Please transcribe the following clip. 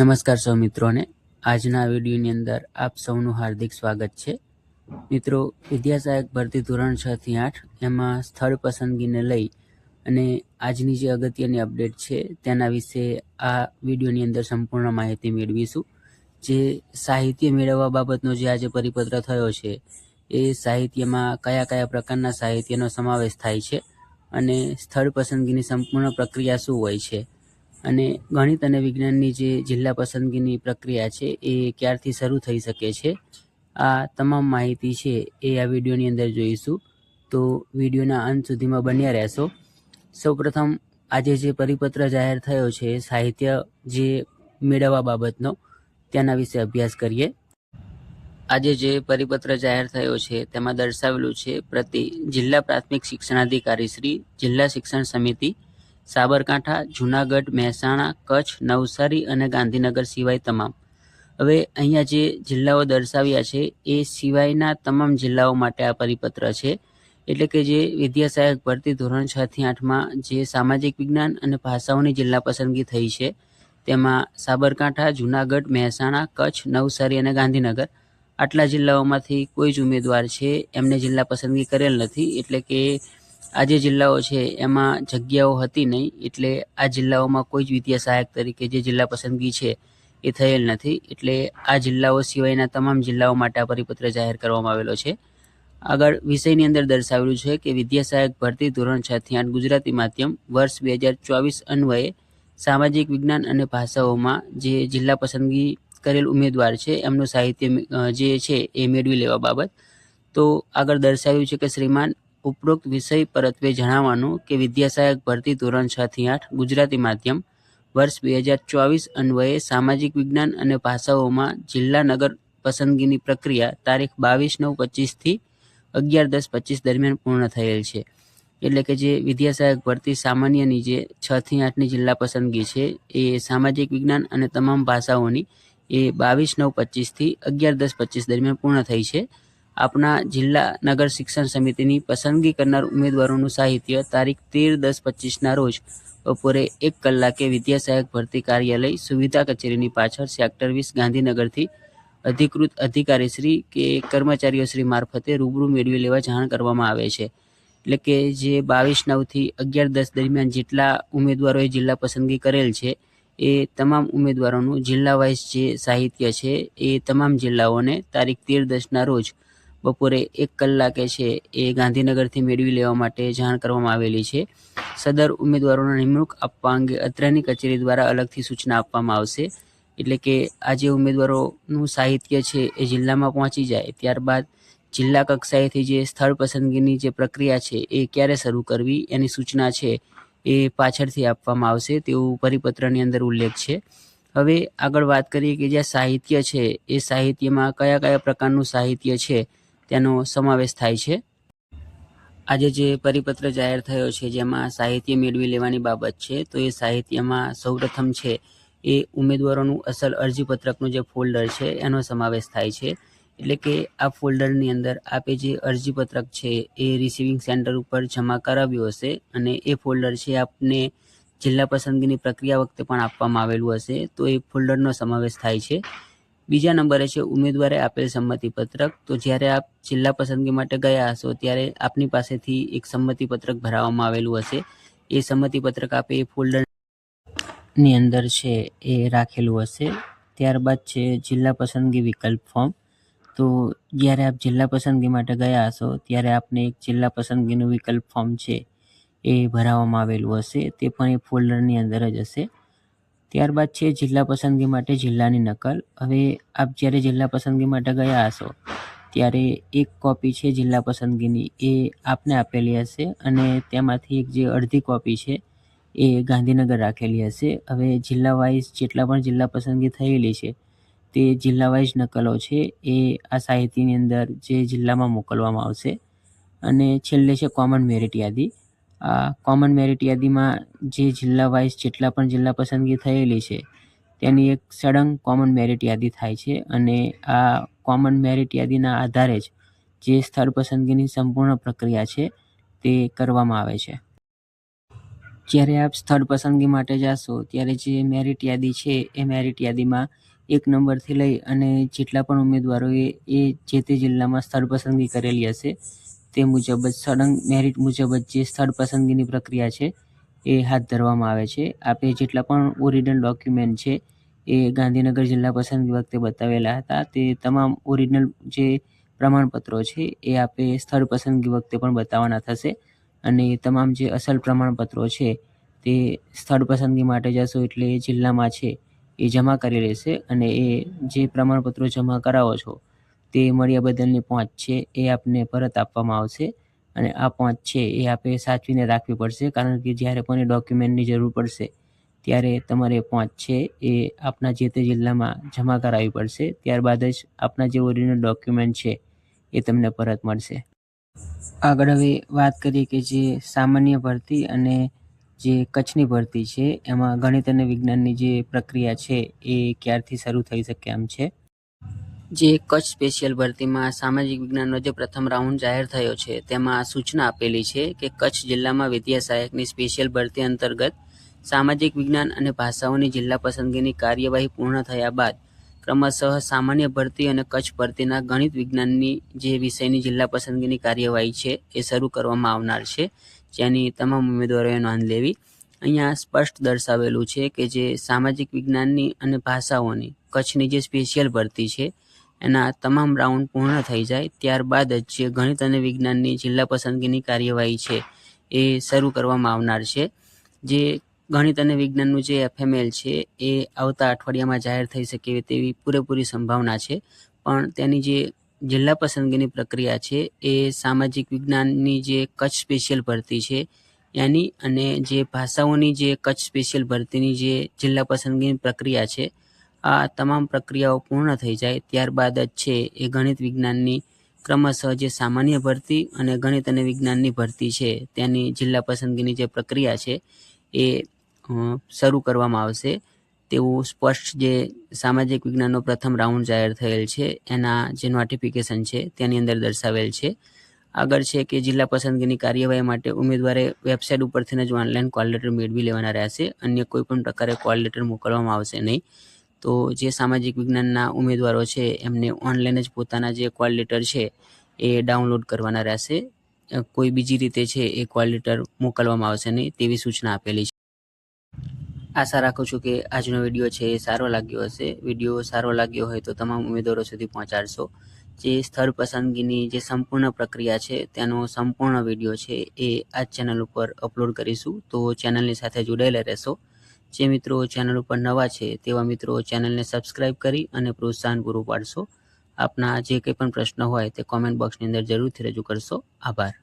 નમસ્કાર સૌ મિત્રોને. આજના વિડીયોની અંદર આપ સૌનું હાર્દિક સ્વાગત છે. મિત્રો વિદ્યા સહાયક ભરતી ધોરણ છ થી આઠ, એમાં સ્થળ પસંદગીને લઈ અને આજની જે અગત્યની અપડેટ છે, તેના વિશે આ વિડીયોની અંદર સંપૂર્ણ માહિતી મેળવીશું. જે સાહિત્ય મેળવવા બાબતનો જે આજે પરિપત્ર થયો છે, એ સાહિત્યમાં કયા કયા પ્રકારના સાહિત્યનો સમાવેશ થાય છે અને સ્થળ પસંદગીની સંપૂર્ણ પ્રક્રિયા શું હોય છે. અને ગણિત અને વિજ્ઞાનની જે જિલ્લા પસંદગીની પ્રક્રિયા છે એ ક્યારથી શરૂ થઈ શકે છે, આ તમામ માહિતી છે એ આ વિડીયોની અંદર જોઈશું. તો વિડીયોના અંત સુધીમાં બન્યા રહેશો. સૌપ્રથમ આજે જે પરિપત્ર જાહેર થયો છે, સાહિત્ય જે મેળવવા બાબતનો તેના વિશે અભ્યાસ કરીએ. આજે જે પરિપત્ર જાહેર થયો છે, તેમાં દર્શાવેલું છે, પ્રતિ જિલ્લા પ્રાથમિક શિક્ષણાધિકારી શ્રી, જિલ્લા શિક્ષણ સમિતિ સાબરકાંઠા, જુનાગઢ, મહેસાણા, કચ્છ, નવસારી અને ગાંધીનગર સિવાય તમામ. હવે અહીંયા જે જિલ્લાઓ દર્શાવ્યા છે, એ સિવાયના તમામ જિલ્લાઓ માટે આ પરિપત્ર છે. એટલે કે જે વિદ્યા સહાયક ભરતી ધોરણ છ થી આઠમાં જે સામાજિક વિજ્ઞાન અને ભાષાઓની જિલ્લા પસંદગી થઈ છે, તેમાં સાબરકાંઠા, જુનાગઢ, મહેસાણા, કચ્છ, નવસારી અને ગાંધીનગર આટલા જિલ્લાઓમાંથી કોઈ જ ઉમેદવાર છે, એમને જિલ્લા પસંદગી કરેલ નથી. એટલે કે આ જે જિલ્લાઓ છે, એમાં જગ્યાઓ હતી નહીં, એટલે આ જિલ્લાઓમાં કોઈ જ વિદ્યા સહાયક તરીકે જે જિલ્લા પસંદગી છે, એ થયેલ નથી. એટલે આ જિલ્લાઓ સિવાયના તમામ જિલ્લાઓ માટે આ પરિપત્ર જાહેર કરવામાં આવેલો છે. આગળ વિષયની અંદર દર્શાવેલું છે કે વિદ્યા સહાયક ભરતી ધોરણ છ થી આઠ ગુજરાતી માધ્યમ વર્ષ બે હજાર ચોવીસ અન્વયે સામાજિક વિજ્ઞાન અને ભાષાઓમાં જે જિલ્લા પસંદગી કરેલ ઉમેદવાર છે, એમનું સાહિત્ય જે છે, એ મેળવી લેવા બાબત. તો આગળ દર્શાવ્યું છે કે શ્રીમાન ઉપરોક્ત વિષય પરત્વે જણાવવાનું કે વિદ્યાસહાયક ભરતી ધોરણ છ થી આઠ ગુજરાતી માધ્યમ વર્ષ બે હજાર ચોવીસ અન્વયે સામાજિક વિજ્ઞાન અને ભાષાઓમાં જિલ્લા નગર પસંદગીની પ્રક્રિયા તારીખ બાવીસ નવ પચીસથી અગિયાર દસ પચીસ દરમિયાન પૂર્ણ થયેલ છે. એટલે કે જે વિદ્યાસહાયક ભરતી સામાન્યની જે છ થી આઠની જિલ્લા પસંદગી છે, એ સામાજિક વિજ્ઞાન અને તમામ ભાષાઓની એ બાવીસ નવ પચીસથી અગિયાર દસ પચીસ દરમિયાન પૂર્ણ થઈ છે. આપણા જિલ્લા નગર શિક્ષણ સમિતિની પસંદગી કરનાર ઉમેદવારોનું સાહિત્ય તારીખ તેર દસ પચીસના રોજ બપોરે એક કલાકે વિદ્યા સહાયક ભરતી કાર્યાલય સુવિધા કચેરીની પાછળ સેક્ટર વીસ ગાંધીનગરથી અધિકૃત અધિકારી શ્રી કે કર્મચારીઓ શ્રી મારફતે રૂબરૂ મેળવી લેવા જાણ કરવામાં આવે છે. એટલે કે જે બાવીસ નવથી અગિયાર દસ દરમિયાન જેટલા ઉમેદવારોએ જિલ્લા પસંદગી કરેલ છે, એ તમામ ઉમેદવારોનું જિલ્લા વાઇઝ જે સાહિત્ય છે, એ તમામ જિલ્લાઓને તારીખ તેર દસના રોજ બપોરે એક કલાકે છે એ ગાંધીનગરથી મેળવી લેવા માટે જાણ કરવામાં આવેલી છે. સદર ઉમેદવારોના નિમણૂક આપવા અંગે અત્રેની કચેરી દ્વારા અલગથી સૂચના આપવામાં આવશે. એટલે કે આ જે ઉમેદવારોનું સાહિત્ય છે એ જિલ્લામાં પહોંચી જાય, ત્યારબાદ જિલ્લા કક્ષાએથી જે સ્થળ પસંદગીની જે પ્રક્રિયા છે એ ક્યારે શરૂ કરવી એની સૂચના છે એ પાછળથી આપવામાં આવશે તેવું પરિપત્રની અંદર ઉલ્લેખ છે. હવે આગળ વાત કરીએ કે જે સાહિત્ય છે, એ સાહિત્યમાં કયા કયા પ્રકારનું સાહિત્ય છે તેનો સમાવેશ થાય છે. આજે જે પરિપત્ર જાહેર થયો છે, જેમાં સાહિત્ય મેળવી લેવાની બાબત છે, તો એ સાહિત્યમાં સૌપ્રથમ છે, એ ઉમેદવારોનું અસલ અરજીપત્રકનું જે ફોલ્ડર છે, એનો સમાવેશ થાય છે. એટલે કે આ ફોલ્ડરની અંદર આપે જે અરજીપત્રક છે, એ રિસીવિંગ સેન્ટર ઉપર જમા કરાવ્યું હશે અને એ ફોલ્ડર છે, આપને જિલ્લા પસંદગીની પ્રક્રિયા વખતે પણ આપવામાં આવેલું હશે, તો એ ફોલ્ડરનો સમાવેશ થાય છે. બીજા નંબરે છે ઉમેદવારે આપેલ સંમતિપત્રક. તો જ્યારે આપ જિલ્લા પસંદગી માટે ગયા હશો, ત્યારે આપની પાસેથી એક સંમતિપત્રક ભરાવવામાં આવેલું હશે. એ સંમતિપત્રક આપે એ ફોલ્ડરની અંદર છે, એ રાખેલું હશે. ત્યારબાદ છે જિલ્લા પસંદગી વિકલ્પ ફોર્મ તો જ્યારે આપ જિલ્લા પસંદગી માટે ગયા હશો, ત્યારે આપને એક જિલ્લા પસંદગીનું વિકલ્પ ફોર્મ છે, એ ભરાવવામાં આવેલું હશે. તે પણ એ ફોલ્ડરની અંદર જ હશે. ત્યારબાદ છે જિલ્લા પસંદગી માટે જિલ્લાની નકલ. હવે આપ જ્યારે જિલ્લા પસંદગી માટે ગયા હશો, ત્યારે એક કોપી છે જિલ્લા પસંદગીની. એ આપને આપેલી હશે અને તેમાંથી એક જે અડધી કોપી છે, એ ગાંધીનગર રાખેલી હશે. હવે જિલ્લા વાઇઝ જેટલા પણ જિલ્લા પસંદગી થયેલી છે, તે જિલ્લા વાઇઝ નકલો છે, એ આ સાહિત્યની અંદર જે જિલ્લામાં મોકલવામાં આવશે. અને છેલ્લે છે કોમન મેરિટ યાદી. કોમન મેરિટ યાદીમાં જે જિલ્લા વાઇઝ જેટલા પણ જિલ્લા પસંદગી થયેલી છે, તેની એક સળંગ કોમન મેરિટ યાદી થાય છે અને આ કોમન મેરિટ યાદીના આધારે જ જે સ્થળ પસંદગીની સંપૂર્ણ પ્રક્રિયા છે, તે કરવામાં આવે છે. જ્યારે આપ સ્થળ પસંદગી માટે જાશો, ત્યારે જે મેરિટ યાદી છે, એ મેરિટ યાદીમાં એક નંબરથી લઈ અને જેટલા પણ ઉમેદવારોએ એ જે તે જિલ્લામાં સ્થળ પસંદગી કરેલી હશે તે મુજબ જ સળંગ મેરિટ મુજબ જ જે સ્થળ પસંદગીની પ્રક્રિયા છે, એ હાથ ધરવામાં આવે છે. આપે જેટલા પણ ઓરિજિનલ ડોક્યુમેન્ટ છે, એ ગાંધીનગર જિલ્લા પસંદગી વખતે બતાવેલા હતા. તે તમામ ઓરિજિનલ જે પ્રમાણપત્રો છે, એ આપે સ્થળ પસંદગી વખતે પણ બતાવવાના થશે. અને તમામ જે અસલ પ્રમાણપત્રો છે, તે સ્થળ પસંદગી માટે જશો એટલે જિલ્લામાં છે, એ જમા કરી લેશે. અને એ જે પ્રમાણપત્રો જમા કરાવો છો તે મળ્યા બદલની પહોંચ છે, એ આપને પરત આપવામાં આવશે. અને આ પહોંચ છે, એ આપે સાચવીને રાખવી પડશે, કારણ કે જ્યારે પણ એ ડોક્યુમેન્ટની જરૂર પડશે, ત્યારે તમારે પહોંચ છે, એ આપના જે તે જિલ્લામાં જમા કરાવવી પડશે. ત્યારબાદ જ આપના જે ઓરિજિનલ ડોક્યુમેન્ટ છે, એ તમને પરત મળશે. આગળ હવે વાત કરીએ કે જે સામાન્ય ભરતી અને જે કચ્છની ભરતી છે, એમાં ગણિત અને વિજ્ઞાનની જે પ્રક્રિયા છે, એ ક્યારથી શરૂ થઈ શકે એમ છે? જે કચ્છ સ્પેશિયલ ભરતીમાં સામાજિક વિજ્ઞાનનો જે પ્રથમ રાઉન્ડ જાહેર થયો છે, તેમાં સૂચના આપેલી છે કે કચ્છ જિલ્લામાં વિદ્યા સહાયકની સ્પેશિયલ ભરતી અંતર્ગત સામાજિક વિજ્ઞાન અને ભાષાઓની જિલ્લા પસંદગીની કાર્યવાહી પૂર્ણ થયા બાદ ક્રમશઃ સામાન્ય ભરતી અને કચ્છ ભરતીના ગણિત વિજ્ઞાનની જે વિષયની જિલ્લા પસંદગીની કાર્યવાહી છે, એ શરૂ કરવામાં આવનાર છે. જેની તમામ ઉમેદવારોએ નોંધ લેવી. અહીંયા સ્પષ્ટ દર્શાવેલું છે કે જે સામાજિક વિજ્ઞાનની અને ભાષાઓની કચ્છની જે સ્પેશિયલ ભરતી છે એના તમામ રાઉન્ડ પૂર્ણ થઈ જાય, ત્યારબાદ જ જે ગણિત અને વિજ્ઞાનની જિલ્લા પસંદગીની કાર્યવાહી છે એ શરૂ કરવામાં આવનાર છે. જે ગણિત અને વિજ્ઞાનનું જે એફએમએલ છે એ આવતા અઠવાડિયામાં જાહેર થઈ શકે તેવી પૂરેપૂરી સંભાવના છે. પણ તેની જે જિલ્લા પસંદગીની પ્રક્રિયા છે એ સામાજિક વિજ્ઞાનની જે કચ્છ સ્પેશિયલ ભરતી છે એની અને જે ભાષાઓની જે કચ્છ સ્પેશિયલ ભરતીની જે જિલ્લા પસંદગીની પ્રક્રિયા છે આ તમામ પ્રક્રિયાઓ પૂર્ણ થઈ જાય ત્યારબાદ જ છે એ ગણિત વિજ્ઞાનની ક્રમશઃ જે સામાન્ય ભરતી અને ગણિત અને વિજ્ઞાનની ભરતી છે, તેની જિલ્લા પસંદગીની જે પ્રક્રિયા છે એ શરૂ કરવામાં આવશે. તેવું સ્પષ્ટ જે સામાજિક વિજ્ઞાનનો પ્રથમ રાઉન્ડ જાહેર થયેલ છે, એના જે નોટિફિકેશન છે તેની અંદર દર્શાવેલ છે. આગળ છે કે જિલ્લા પસંદગીની કાર્યવાહી માટે ઉમેદવારે વેબસાઇટ ઉપરથી જ ઓનલાઈન કોલ લેટર મેળવી લેવાના રહેશે, અન્ય કોઈ પણ પ્રકારે કોલ લેટર મોકલવામાં આવશે નહીં. તો જે સામાજિક વિજ્ઞાનના ઉમેદવારો છે, એમને ઓનલાઈન જ પોતાના જે કોલ લેટર છે, એ ડાઉનલોડ કરવાના રહેશે. કોઈ બીજી રીતે છે, એ કોલ લેટર મોકલવામાં આવશે નહીં તેવી સૂચના આપેલી છે. આશા રાખું છું કે આજનો વીડિયો છે એ સારો લાગ્યો હશે. વીડિયો સારો લાગ્યો હોય તો તમામ ઉમેદવારો સુધી પહોંચાડશો. જે સ્થળ પસંદગીની જે સંપૂર્ણ પ્રક્રિયા છે, તેનો સંપૂર્ણ વીડિયો છે એ આ ચેનલ ઉપર અપલોડ કરીશું. તો ચેનલની સાથે જોડાયેલા રહેશો. જે મિત્રો ચેનલ ઉપર નવા છે, તેવા મિત્રો ચેનલને સબસ્ક્રાઇબ કરી અને પ્રોત્સાહન પૂરું પાડશો. આપના જે કંઈ પણ પ્રશ્ન હોય તે કોમેન્ટ બોક્સની અંદર જરૂરથી રજૂ કરશો. આભાર.